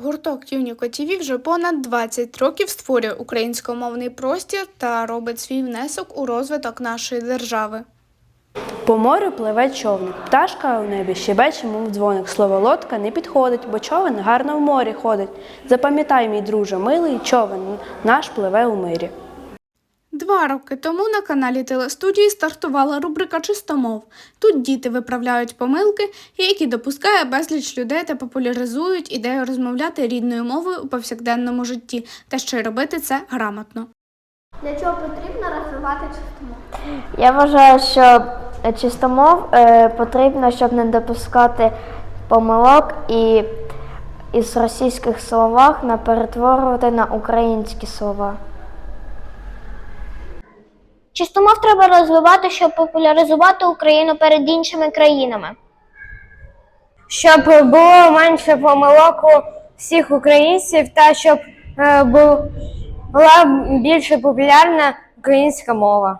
Гурток Юніко ТІВІ вже понад 20 років створює українськомовний простір та робить свій внесок у розвиток нашої держави. По морю пливе човник, пташка у небі щебече, мов дзвоник. Слово лодка не підходить, бо човен гарно в морі ходить. Запам'ятай, мій друже, милий човен наш пливе у мирі. Два роки тому на каналі телестудії стартувала рубрика Чистомов. Тут діти виправляють помилки, які допускає безліч людей та популяризують ідею розмовляти рідною мовою у повсякденному житті та ще й робити це грамотно. Для чого потрібно розвивати чистомов? Я вважаю, що чистомов е, потрібно, щоб не допускати помилок і із російських словах не перетворювати на українські слова. Чистомов треба розвивати, щоб популяризувати Україну перед іншими країнами. щоб було менше помилок у всіх українців та щоб е, бу- була більше популярна українська мова.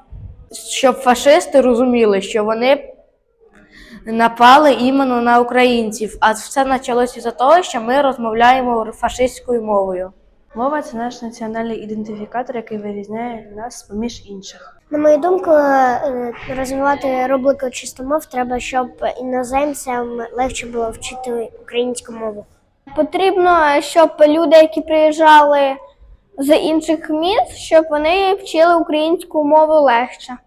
щоб фашисти розуміли, що вони напали іменно на українців, а все почалося за того, що ми розмовляємо фашистською мовою. Мова це наш національний ідентифікатор, який вирізняє нас поміж інших. На мою думку, е, розвивати рубрику чистомов треба, щоб іноземцям легше було вчити українську мову. Потрібно, щоб люди, які приїжджали з інших міст, щоб вони вчили українську мову легше.